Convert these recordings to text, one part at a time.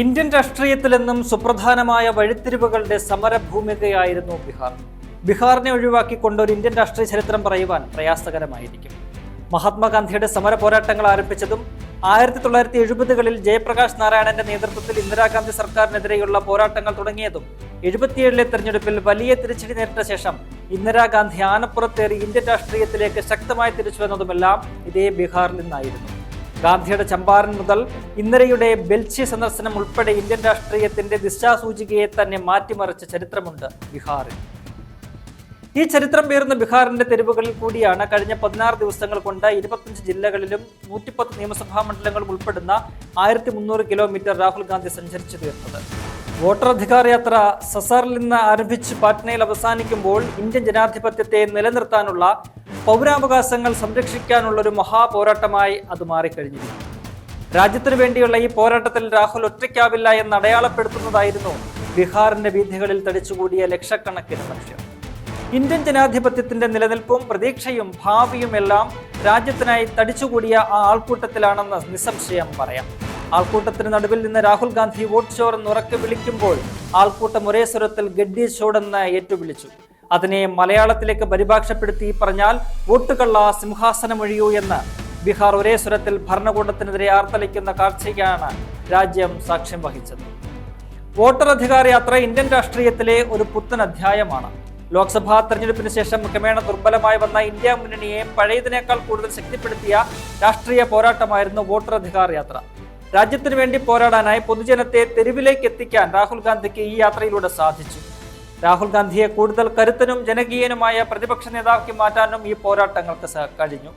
Indian രാഷ്ട്രീയത്തിലെന്നും സുപ്രധാനമായ വഴിത്തിരിവുകളുടെ സമരഭൂമികയായിരുന്നു ബീഹാർ. ബീഹാറിനെ ഒഴിവാക്കിക്കൊണ്ട് ഒരു ഇന്ത്യൻ രാഷ്ട്രീയ ചരിത്രം പറയുവാൻ പ്രയാസകരമായിരിക്കും. മഹാത്മാഗാന്ധിയുടെ സമര പോരാട്ടങ്ങൾ ആരംഭിച്ചതും ആയിരത്തി തൊള്ളായിരത്തി എഴുപതുകളിൽ ജയപ്രകാശ് നാരായണന്റെ നേതൃത്വത്തിൽ ഇന്ദിരാഗാന്ധി സർക്കാരിനെതിരെയുള്ള പോരാട്ടങ്ങൾ തുടങ്ങിയതും എഴുപത്തിയേഴിലെ തെരഞ്ഞെടുപ്പിൽ വലിയ തിരിച്ചടി നേരിട്ട ശേഷം ഇന്ദിരാഗാന്ധി ആനപ്പുറത്തേറി ഇന്ത്യൻ രാഷ്ട്രീയത്തിലേക്ക് ശക്തമായി തിരിച്ചുവന്നതുമെല്ലാം ഇതേ ബീഹാറിൽ നിന്നായിരുന്നു. ഗാന്ധിയുടെ ചമ്പാരൻ മുതൽ ഇന്ദിരയുടെ ബെൽച്ചി സന്ദർശനം ഉൾപ്പെടെ ഇന്ത്യൻ രാഷ്ട്രീയത്തിന്റെ ദിശാസൂചികയെ തന്നെ മാറ്റിമറിച്ച ചരിത്രമുണ്ട് ബീഹാറിൽ. ഈ ചരിത്രം പേരുന്ന ബീഹാറിന്റെ തെരുവുകളിൽ കൂടിയാണ് കഴിഞ്ഞ പതിനാറ് ദിവസങ്ങൾ കൊണ്ട് ഇരുപത്തഞ്ച് ജില്ലകളിലും നൂറ്റിപ്പത്ത് നിയമസഭാ മണ്ഡലങ്ങളും ഉൾപ്പെടുന്ന ആയിരത്തി മുന്നൂറ് കിലോമീറ്റർ രാഹുൽ ഗാന്ധി സഞ്ചരിച്ചു തീർത്തത്. വോട്ടർ യാത്ര സസാറിൽ നിന്ന് ആരംഭിച്ച് പാറ്റ്നയിൽ അവസാനിക്കുമ്പോൾ ഇന്ത്യൻ ജനാധിപത്യത്തെ നിലനിർത്താനുള്ള പൗരാവകാശങ്ങൾ സംരക്ഷിക്കാനുള്ള ഒരു മഹാപോരാട്ടമായി അത് മാറിക്കഴിഞ്ഞിരുന്നു. രാജ്യത്തിനു വേണ്ടിയുള്ള ഈ പോരാട്ടത്തിൽ രാഹുൽ ഒറ്റയ്ക്കാവില്ല എന്ന് അടയാളപ്പെടുത്തുന്നതായിരുന്നു ബീഹാറിന്റെ വീഥികളിൽ തടിച്ചുകൂടിയ ലക്ഷക്കണക്കിന് ലക്ഷ്യം ഇന്ത്യൻ ജനാധിപത്യത്തിന്റെ നിലനിൽപ്പും പ്രതീക്ഷയും ഭാവിയും എല്ലാം രാജ്യത്തിനായി തടിച്ചുകൂടിയ ആ ആൾക്കൂട്ടത്തിലാണെന്ന് നിസ്സംശയം പറയാം. ആൾക്കൂട്ടത്തിന് നടുവിൽ നിന്ന് രാഹുൽ ഗാന്ധി വോട്ട് ചോർ എന്ന് ഉറക്കെ വിളിക്കുമ്പോൾ ആൾക്കൂട്ടം ഒരേ സ്വരത്തിൽ ഗഡ്ഡി ചോടെന്ന് ഏറ്റുവിളിച്ചു. അതിനെ മലയാളത്തിലേക്ക് പരിഭാഷപ്പെടുത്തി പറഞ്ഞാൽ വോട്ടുകള്ള സിംഹാസനമൊഴിയൂ എന്ന്. ബീഹാർ ഒരേ സ്വരത്തിൽ ഭരണകൂടത്തിനെതിരെ ആർത്തലിക്കുന്ന കാഴ്ചയ്ക്കാണ് രാജ്യം സാക്ഷ്യം വഹിച്ചത്. വോട്ടർ അധികാര യാത്ര ഇന്ത്യൻ രാഷ്ട്രീയത്തിലെ ഒരു പുത്തൻ അധ്യായമാണ്. ലോക്സഭാ തെരഞ്ഞെടുപ്പിന് ശേഷം ക്രമേണ ദുർബലമായി വന്ന ഇന്ത്യ മുന്നണിയെ പഴയതിനേക്കാൾ കൂടുതൽ ശക്തിപ്പെടുത്തിയ രാഷ്ട്രീയ പോരാട്ടമായിരുന്നു വോട്ടർ അധികാര യാത്ര. രാജ്യത്തിനു വേണ്ടി പോരാടാനായി പൊതുജനത്തെ തെരുവിലേക്ക് എത്തിക്കാൻ രാഹുൽ ഗാന്ധിക്ക് ഈ യാത്രയിലൂടെ സാധിച്ചു. രാഹുൽ ഗാന്ധിയെ കൂടുതൽ കരുത്തനും ജനകീയനുമായ പ്രതിപക്ഷ നേതാക്കി മാറ്റാനും ഈ പോരാട്ടങ്ങൾക്ക് കഴിഞ്ഞു.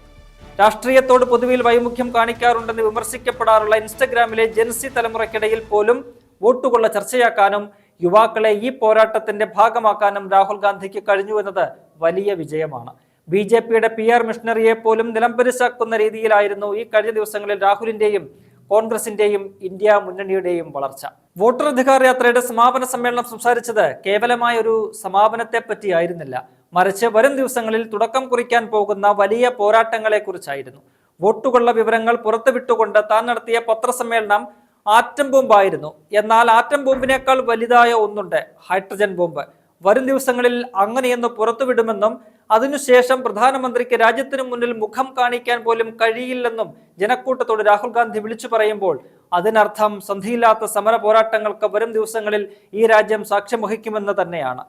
രാഷ്ട്രീയത്തോട് പൊതുവിൽ വൈമുഖ്യം കാണിക്കാറുണ്ടെന്ന് വിമർശിക്കപ്പെടാറുള്ള ഇൻസ്റ്റഗ്രാമിലെ ജെൻസി തലമുറയ്ക്കിടയിൽ പോലും വോട്ടുകൊള്ള ചർച്ചയാക്കാനും യുവാക്കളെ ഈ പോരാട്ടത്തിന്റെ ഭാഗമാക്കാനും രാഹുൽ ഗാന്ധിക്ക് കഴിഞ്ഞു എന്നത് വലിയ വിജയമാണ്. ബി ജെ പിയുടെ പി ആർ മിഷണറിയെ പോലും നിലംപരിശാക്കുന്ന രീതിയിലായിരുന്നു ഈ കഴിഞ്ഞ ദിവസങ്ങളിൽ രാഹുലിന്റെയും കോൺഗ്രസിന്റെയും ഇന്ത്യ മുന്നണിയുടെയും വളർച്ച. വോട്ടർ അധികാര യാത്രയുടെ സമാപന സമ്മേളനം സംസാരിച്ചത് കേവലമായ ഒരു സമാപനത്തെ പറ്റിയായിരുന്നില്ല മറിച്ച് വരും ദിവസങ്ങളിൽ തുടക്കം കുറിക്കാൻ പോകുന്ന വലിയ പോരാട്ടങ്ങളെ കുറിച്ചായിരുന്നു. വോട്ടുകൊള്ള വിവരങ്ങൾ പുറത്തുവിട്ടുകൊണ്ട് താൻ നടത്തിയ പത്രസമ്മേളനം ആറ്റം ബോംബായിരുന്നു. എന്നാൽ ആറ്റം ബോംബിനേക്കാൾ വലുതായ ഒന്നുണ്ട് ഹൈഡ്രജൻ ബോംബ്. വരും ദിവസങ്ങളിൽ അങ്ങനെയെന്ന് പുറത്തുവിടുമെന്നും അതിനുശേഷം പ്രധാനമന്ത്രിക്ക് രാജ്യത്തിനു മുന്നിൽ മുഖം കാണിക്കാൻ പോലും കഴിയില്ലെന്നും ജനക്കൂട്ടത്തോട് രാഹുൽ ഗാന്ധി വിളിച്ചു പറയുമ്പോൾ അതിനർത്ഥം സന്ധിയില്ലാത്ത സമര പോരാട്ടങ്ങൾക്ക് വരും ദിവസങ്ങളിൽ ഈ രാജ്യം സാക്ഷ്യം വഹിക്കുമെന്ന് തന്നെയാണ്.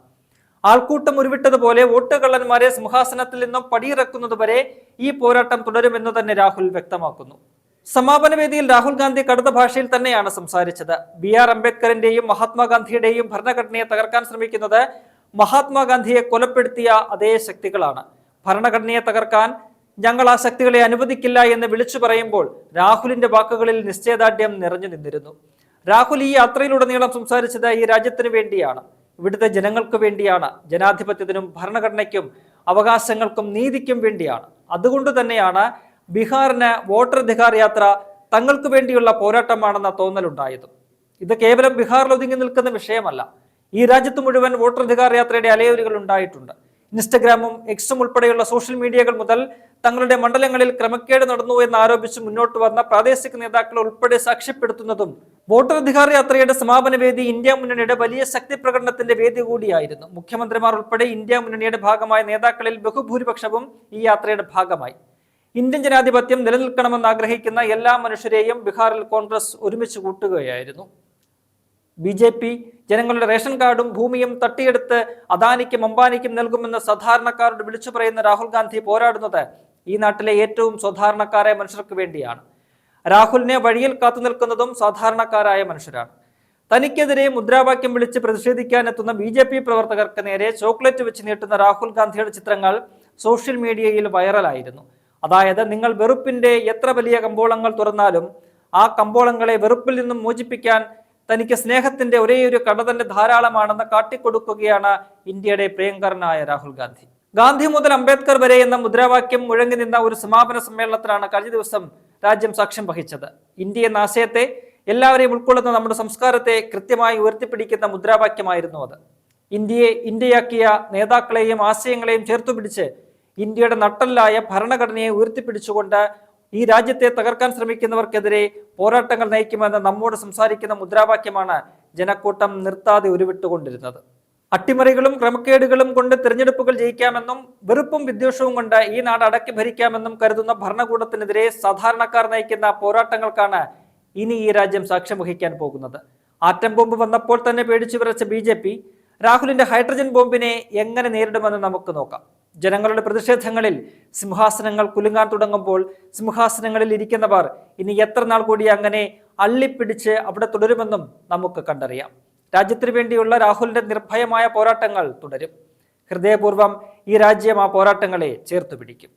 ആൾക്കൂട്ടം ഉരുവിട്ടതുപോലെ വോട്ടുകള്ളന്മാരെ സിംഹാസനത്തിൽ നിന്നും പടിയിറക്കുന്നതുവരെ ഈ പോരാട്ടം തുടരുമെന്ന് തന്നെ രാഹുൽ വ്യക്തമാക്കുന്നു. സമാപന വേദിയിൽ രാഹുൽ ഗാന്ധി കടുത്ത ഭാഷയിൽ തന്നെയാണ് സംസാരിച്ചത്. ബി ആർ അംബേദ്കറിന്റെയും മഹാത്മാഗാന്ധിയുടെയും ഭരണഘടനയെ തകർക്കാൻ ശ്രമിക്കുന്നത് മഹാത്മാഗാന്ധിയെ കൊലപ്പെടുത്തിയ അതേ ശക്തികളാണ്. ഭരണഘടനയെ തകർക്കാൻ ഞങ്ങൾ ആ ശക്തികളെ അനുവദിക്കില്ല എന്ന് വിളിച്ചു പറയുമ്പോൾ രാഹുലിന്റെ വാക്കുകളിൽ നിശ്ചയദാർഢ്യം നിറഞ്ഞു നിന്നിരുന്നു. രാഹുൽ ഈ യാത്രയിലുടനീളം സംസാരിച്ചത് ഈ രാജ്യത്തിന് വേണ്ടിയാണ്. ഇവിടുത്തെ ജനങ്ങൾക്ക് വേണ്ടിയാണ്. ജനാധിപത്യത്തിനും ഭരണഘടനയ്ക്കും അവകാശങ്ങൾക്കും നീതിക്കും വേണ്ടിയാണ്. അതുകൊണ്ട് തന്നെയാണ് ബീഹാറിന് വോട്ടർ അധികാർ യാത്ര തങ്ങൾക്ക് വേണ്ടിയുള്ള പോരാട്ടമാണെന്ന തോന്നലുണ്ടായതും. ഇത് കേവലം ബീഹാറിൽ ഒതുങ്ങി നിൽക്കുന്ന വിഷയമല്ല. ഈ രാജ്യത്ത് മുഴുവൻ വോട്ടർധികാർ യാത്രയുടെ അലയൊലികൾ ഉണ്ടായിട്ടുണ്ട്. ഇൻസ്റ്റഗ്രാമും എക്സും ഉൾപ്പെടെയുള്ള സോഷ്യൽ മീഡിയകൾ മുതൽ തങ്ങളുടെ മണ്ഡലങ്ങളിൽ ക്രമക്കേട് നടന്നു എന്ന് ആരോപിച്ച് മുന്നോട്ട് വന്ന പ്രാദേശിക നേതാക്കൾ ഉൾപ്പെടെ സാക്ഷ്യപ്പെടുത്തുന്നതും വോട്ടർ അധികാര യാത്രയുടെ സമാപന വേദി ഇന്ത്യ മുന്നണിയുടെ വലിയ ശക്തി പ്രകടനത്തിന്റെ വേദി കൂടിയായിരുന്നു. മുഖ്യമന്ത്രിമാർ ഉൾപ്പെടെ ഇന്ത്യ മുന്നണിയുടെ ഭാഗമായ നേതാക്കളിൽ ബഹുഭൂരിപക്ഷവും ഈ യാത്രയുടെ ഭാഗമായി. ഇന്ത്യൻ ജനാധിപത്യം നിലനിൽക്കണമെന്ന് ആഗ്രഹിക്കുന്ന എല്ലാ മനുഷ്യരെയും ബീഹാറിൽ കോൺഗ്രസ് ഒരുമിച്ച് കൂട്ടുകയായിരുന്നു. ബി ജെ പി ജനങ്ങളുടെ റേഷൻ കാർഡും ഭൂമിയും തട്ടിയെടുത്ത് അദാനിക്കും അംബാനിക്കും നൽകുമെന്ന് സാധാരണക്കാരോട് വിളിച്ചു പറയുന്ന രാഹുൽ ഗാന്ധി പോരാടുന്നത് ഈ നാട്ടിലെ ഏറ്റവും സാധാരണക്കാരായ മനുഷ്യർക്ക് വേണ്ടിയാണ്. രാഹുലിനെ വഴിയിൽ കാത്തു നിൽക്കുന്നതും സാധാരണക്കാരായ മനുഷ്യരാണ്. തനിക്കെതിരെ മുദ്രാവാക്യം വിളിച്ച് പ്രതിഷേധിക്കാനെത്തുന്ന ബി ജെ പി പ്രവർത്തകർക്ക് നേരെ ചോക്ലേറ്റ് വെച്ച് നീട്ടുന്ന രാഹുൽ ഗാന്ധിയുടെ ചിത്രങ്ങൾ സോഷ്യൽ മീഡിയയിൽ വൈറലായിരുന്നു. അതായത് നിങ്ങൾ വെറുപ്പിന്റെ എത്ര വലിയ കമ്പോളങ്ങൾ തുറന്നാലും ആ കമ്പോളങ്ങളെ വെറുപ്പിൽ നിന്നും മോചിപ്പിക്കാൻ തനിക്ക് സ്നേഹത്തിന്റെ ഒരേ ഒരു കട തന്നെ ധാരാളമാണെന്ന് കാട്ടിക്കൊടുക്കുകയാണ് ഇന്ത്യയുടെ പ്രിയങ്കരനായ രാഹുൽ ഗാന്ധി. ഗാന്ധി മുതൽ അംബേദ്കർ വരെ എന്ന മുദ്രാവാക്യം മുഴങ്ങി നിന്ന ഒരു സമാപന സമ്മേളനത്തിലാണ് കഴിഞ്ഞ ദിവസം രാജ്യം സാക്ഷ്യം വഹിച്ചത്. ഇന്ത്യ എന്ന ആശയത്തെ എല്ലാവരെയും ഉൾക്കൊള്ളുന്ന നമ്മുടെ സംസ്കാരത്തെ കൃത്യമായി ഉയർത്തിപ്പിടിക്കുന്ന മുദ്രാവാക്യമായിരുന്നു അത്. ഇന്ത്യയെ ഇന്ത്യയാക്കിയ നേതാക്കളെയും ആശയങ്ങളെയും ചേർത്തുപിടിച്ച് ഇന്ത്യയുടെ നട്ടല്ലായ ഭരണഘടനയെ ഉയർത്തിപ്പിടിച്ചുകൊണ്ട് ഈ രാജ്യത്തെ തകർക്കാൻ ശ്രമിക്കുന്നവർക്കെതിരെ പോരാട്ടങ്ങൾ നയിക്കുമെന്ന് നമ്മോട് സംസാരിക്കുന്ന മുദ്രാവാക്യമാണ് ജനക്കൂട്ടം നിർത്താതെ ഉരുവിട്ടുകൊണ്ടിരുന്നത്. അട്ടിമറികളും ക്രമക്കേടുകളും കൊണ്ട് തിരഞ്ഞെടുപ്പുകൾ ജയിക്കാമെന്നും വെറുപ്പും വിദ്വേഷവും കൊണ്ട് ഈ നാട് അടക്കി ഭരിക്കാമെന്നും കരുതുന്ന ഭരണകൂടത്തിനെതിരെ സാധാരണക്കാർ നയിക്കുന്ന പോരാട്ടങ്ങൾക്കാണ് ഇനി ഈ രാജ്യം സാക്ഷ്യം വഹിക്കാൻ പോകുന്നത്. ആറ്റം ബോംബ് വന്നപ്പോൾ തന്നെ പേടിച്ചു വിറച്ച ബി രാഹുലിന്റെ ഹൈഡ്രജൻ ബോംബിനെ എങ്ങനെ നേരിടുമെന്ന് നമുക്ക് നോക്കാം. ജനങ്ങളുടെ പ്രതിഷേധങ്ങളിൽ സിംഹാസനങ്ങൾ കുലുങ്ങാൻ തുടങ്ങുമ്പോൾ സിംഹാസനങ്ങളിൽ ഇരിക്കുന്നവർ ഇനി എത്ര നാൾ കൂടി അങ്ങനെ അള്ളിപ്പിടിച്ച് അവിടെ തുടരുമെന്നും നമുക്ക് കണ്ടറിയാം. രാജ്യത്തിനു വേണ്ടിയുള്ള രാഹുലിന്റെ നിർഭയമായ പോരാട്ടങ്ങൾ തുടരും. ഹൃദയപൂർവം ഈ രാജ്യം ആ പോരാട്ടങ്ങളെ ചേർത്തു പിടിക്കും.